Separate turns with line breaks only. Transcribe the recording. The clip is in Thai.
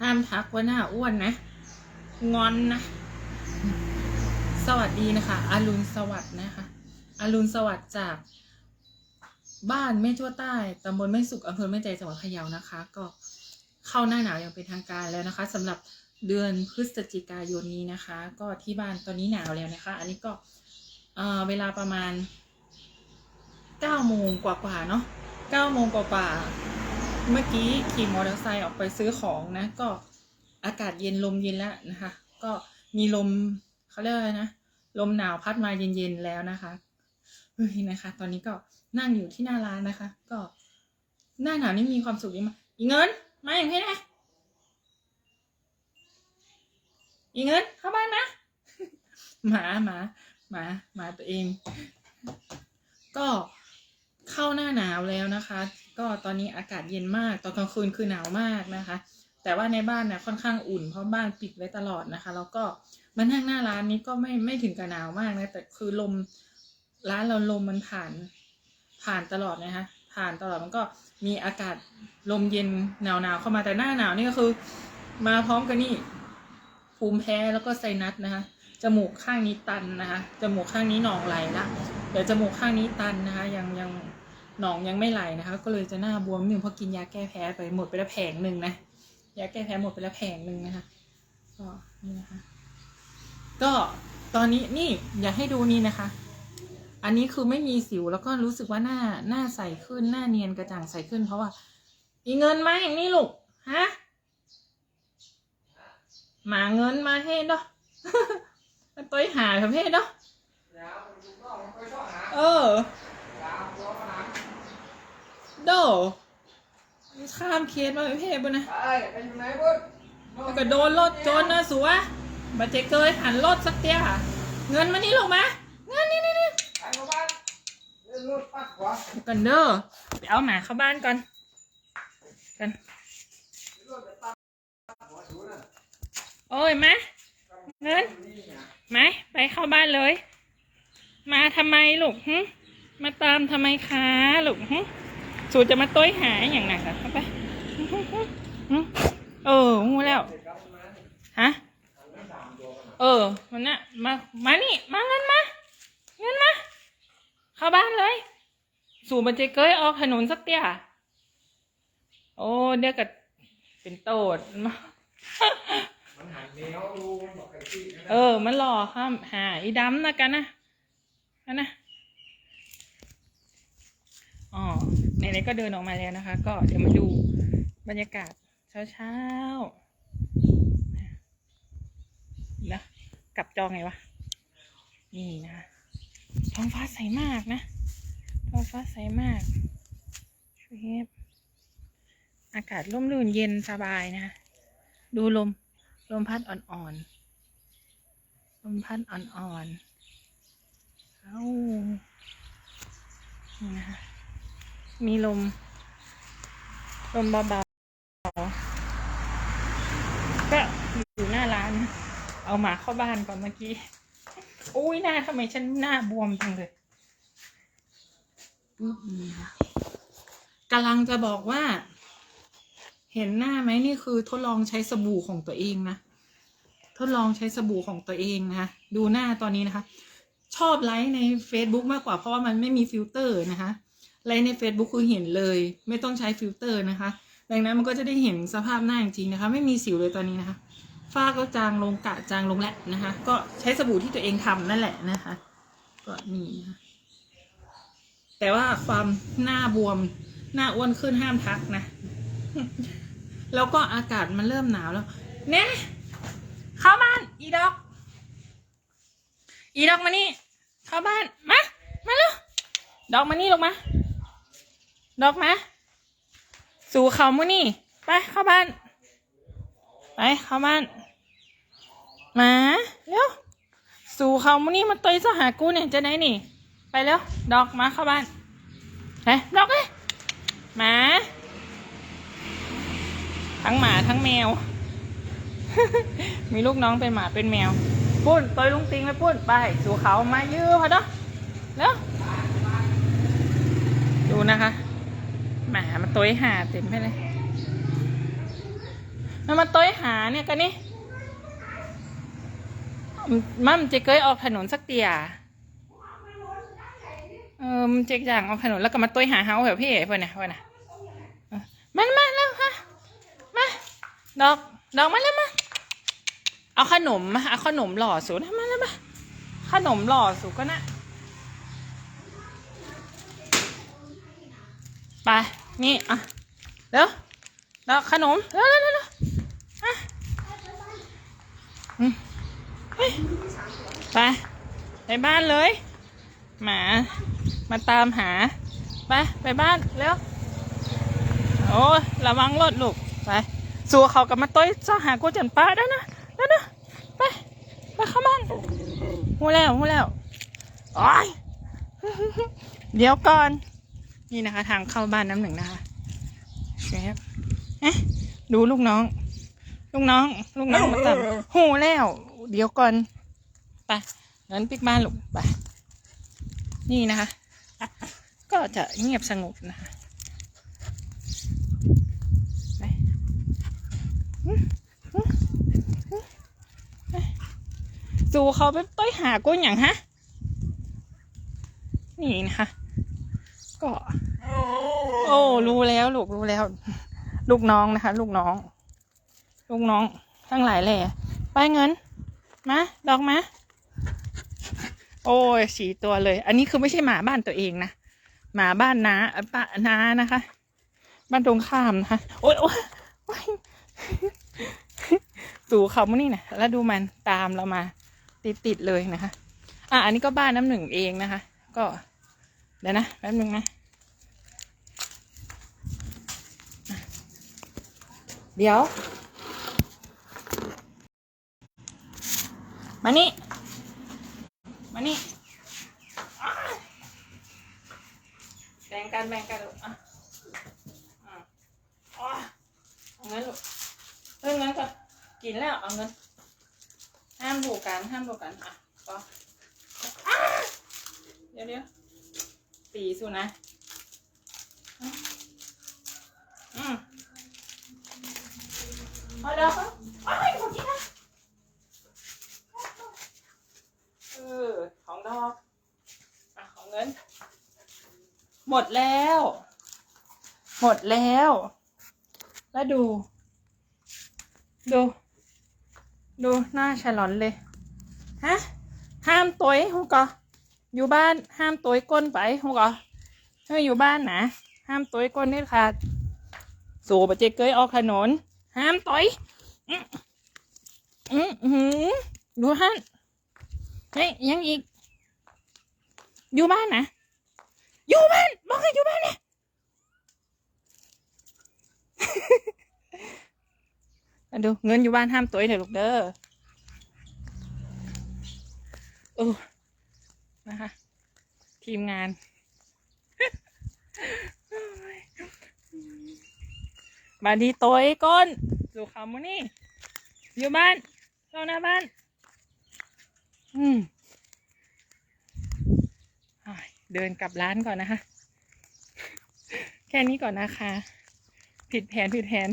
ห้ามทักว่าหน้าอ้วนนะ งอนนะ สวัสดีนะคะ อรุณสวัสดิ์นะคะ อรุณสวัสดิ์จากบ้านแม่ชั่วใต้ตำบลแม่สุขอำเภอแม่ใจจังหวัดพะเยานะคะ ก็เข้าหน้าหนาวอย่างเป็นทางการแล้วนะคะสำหรับเดือนพฤศจิกายนนี้นะคะ ก็ที่บ้านตอนนี้หนาวแล้วนะคะ อันนี้ก็เเวลาประมาณเก้าโมงกว่าๆเนาะ เก้าโมงกว่าๆเมื่อกี้ขี่มอเตอร์ไซค์ออกไปซื้อของนะ ก็อากาศเย็นลมเย็นแล้วนะคะ ก็มีลมเขาเรียกอะไรนะ ลมหนาวพัดมาเย็นๆแล้วนะคะเฮ้ยนะคะ ตอนนี้ก็นั่งอยู่ที่หน้าร้านนะคะ ก็หน้าหนาวนี่มีความสุขดีมากอีเงินมาอย่างพี่นะอีเงินเข้าบ้านนะหมาหมาหมาหมาตัวเอง ก็ เข้าหน้าหนาวแล้วนะคะ ก็ตอนนี้อากาศเย็นมากตอนกลางคืนคือหนาวมากนะคะ แต่ว่าในบ้านเนี่ยค่อนข้างอุ่นเพราะบ้านปิดไว้ตลอดนะคะ แล้วก็มานั่งหน้าร้านนี้ก็ไม่ไม่ถึงกับหนาวมากนะแต่คือลมร้านเราลมมันผ่านผ่านตลอดนะคะผ่านตลอดมันก็มีอากาศลมเย็นหนาวหนาวๆเข้ามาแต่หน้าหนาวนี่ก็คือ มาพร้อมกันนี่ภูมิแพ้แล้วก็ไซนัสนะคะจมูกข้างนี้ตันนะคะจมูกข้างนี้หนองไหลละเดี๋ยวจมูกข้างนี้ตันนะคะยังยัง หนองยังไม่ไหลนะคะ ก็เลยจะหน้าบวมนิดนึงเพราะกินยาแก้แพ้ไปหมดไปแล้วแผงหนึ่งนะยาแก้แพ้หมดไปแล้วแผงหนึ่งนะคะก็นี่นะคะ ก็ตอนนี้นี่อยากให้ดูนี่นะคะ อันนี้คือไม่มีสิวแล้วก็รู้สึกว่าหน้าหน้าใสขึ้นหน้าเนียนกระจ่างใสขึ้นเพราะว่า อีเงินมาอย่างนี้ลูกฮะหมาเงินมาให้เนาะมันตัวหาประเภทเนาะเออ โดข้ามเขตมาประเภทบนนะ
ไปไปอยู่ไหนบุญ
แล้วก็โดนรถจรนะสัวบาเจเคยหันรถสักเตี้ยเงินมานี่ลงมาเงินนี่นี่นี่
ไปมาบ้านเรื่องรถปัดขวา
กันเด้อไปเอาหมาเข้าบ้านก่อนกัน
รถจะปัดหัวถูน่ะ
โอ้ยมาเงิน
ไมา
ไปเข้าบ้านเลย มาทำไมลูกหึมาตามทำไมคะลูกหึ สูจะมาต้อยหายอย่างหนักอะไปเอองูแล้ว ฮะ เออ มันน่ะ มา มานี่ มาเงินมา เงินมา เข้าบ้านเลย สู่บันเจเกยออกถนนสักเตี้ยโอ้เดี๋ยวก็เป็นโตดมา
มันมวดูมันบอกไอ้ที่นั่น
เออ มันหล่อข้ามหาอีดำนะกันนะกันนะอ๋อ ไหนๆก็เดินออกมาแล้วนะคะ ก็เดี๋ยวมาดูบรรยากาศเช้าๆนะกลับจอไงวะ นี่นะท้องฟ้าใสมากนะ ท้องฟ้าใสมากชเบอากาศร่มรื่นเย็นสบายนะ ดูลม ลมพัดอ่อนๆ ลมพัดอ่อนๆ เอ้านี่นะคะ มีลม ลมเบาๆ ก็อยู่หน้าร้าน เอาหมาเข้าบ้านก่อนเมื่อกี้ อุ้ยหน้าทำไมฉันหน้าบวมจังเลยปึ๊บนะคะกำลังจะบอกว่า เห็นหน้าไหมนี่คือทดลองใช้สบู่ของตัวเองนะ ทดลองใช้สบู่ของตัวเองนะคะดูหน้าตอนนี้นะคะ ชอบไลค์ใน Facebook มากกว่าเพราะว่ามันไม่มีฟิลเตอร์นะคะ ไลค์ใน Facebook คือเห็นเลย ไม่ต้องใช้ฟิลเตอร์นะคะ ดังนั้นมันก็จะได้เห็นสภาพหน้าจริงๆนะคะ ไม่มีสิวเลยตอนนี้นะคะฝ้าก็จางลงกะจางลงแล้วนะคะ ก็ใช้สบู่ที่ตัวเองทำนั่นแหละนะคะ ก็นี่นะคะแต่ว่าความหน้าบวมหน้าอ้วนขึ้นห้ามทักนะ แล้วก็อากาศมันเริ่มหนาวแล้ว เน่เข้าบ้าน อีดอก อีดอกมานี่ เข้าบ้าน มา มาเร็วดอกมานี่ลงมา ดอกมาสู่เขามุนี่ ไปเข้าบ้าน ไปเข้าบ้านมาเร็วสู่เขามุนี่มาตอยสหากูเนี่ยจะไหนนี่ ไปเร็วดอกมาเข้าบ้านไปดอกเลยหมาทั้งหมาทั้งแมว มีลูกน้องเป็นหมาเป็นแมว ปุ้นตัวลุงติงไปปุ้นไป สู่เขามายื้อพอเนาะแล้วดูนะคะหมามัน ตัวหาเต็มไปเลยมันมาตัวหาเนี่ยกันนี่มั่มเจะเคยออกถนนสักเตียเออมันเจ๊กอย่างออกถนนแล้วก็มาตัวหาเฮาแบบพี่เอ๋เพื่อนนะเพื่อนนะมันมาแล้วค่ะมาดอกดอกมาแล้วมาเอาขนมมาเอาขนมหล่อสูนะมาแล้วมาขนมหล่อสูก็นะไป นี่ อะเร็วแล้วขนมเร็วเร็วเร็วเร็วอะอืมเฮ้ยไปไปบ้านเลย หมา มาตามหา ไป ไปบ้านเร็วโอ้ยระวังรถลูก ไปสู่เขากับมาต้อยจ้าหากูจันป้าได้นะได้นะ ไป ไปเข้าบ้านหูแล้วหูแล้วโอ้ยเดี๋ยวก่อน นี่นะคะ ทางเข้าบ้านน้ำหนึ่งนะคะเชฟเอ๊ะดูลูกน้อง ลูกน้อง ลูกน้องมาตับหูแล้ว เดี๋ยวก่อนไปงั้นปิกบ้านลูกไปนี่นะคะ ก็จะเงียบสงบนะคะไปอืมอืมอืมไปจูเขาไปต้อยหากุ้งอย่างฮะ นี่นะคะ ก็ โอ้ รู้แล้วลูกรู้แล้ว ลูกน้องนะคะ ลูกน้อง ลูกน้องทั้งหลายแหล่ไปเงิน มา ดอกมา โอ้ยสีตัวเลย อันนี้คือไม่ใช่หมาบ้านตัวเองนะ หมาบ้านน้าเอ่อป้าน้านะคะ บ้านตรงข้ามนะคะ โอ้ยโอ้ยโอ้ยสู่เขามานี่นะแล้วดูมันตามเรามาติดติดๆเลยนะคะ อะ อันนี้ก็บ้านน้ำหนึ่งเองนะคะ ก็ เดี๋ยวนะแป๊บนึงนะ เดี๋ยว มานี่ มานี่อ้ยแบ่งกันแบ่งกันลูกอะอะอะเอาเงินลูกเรื่องเงินก่อนกินแล้วเอาเงินห้ามดูกันห้ามดูกันอะก็เดี๋ยวเดี๋ยว ตีสุนะ อืมเอแล้วครับอ้ายขอกินนะเออของดอกอะของเงิน หมดแล้ว หมดแล้ว แล้วดู ดู ดูหน้าฉลอนเลย ฮะ ห้ามตัวหูกอ อยู่บ้านห้ามตัวก้นไปหูกอเฮ้ยอยู่บ้านนะห้ามตัวก้นเด็ดขาดสู่ปะเจเกยออกถนน ห้ามต่อยอืมอืมอืมดูฮั่นเฮ้ยยังอีก อยู่บ้านนะอยู่บ้านบอกให้อยู่บ้านเนะมาดูเงินอยู่บ้านห้ามต่อยเถอลูกเด้อโอ้ นะคะ ทีมงาน บาดีตัวไอ้ก้นสู่เขามานี่ อยู่บ้านเราหน้าบ้าน อืมเดินกลับร้านก่อนนะคะ แค่นี้ก่อนนะคะ ผิดแผนผิดแผน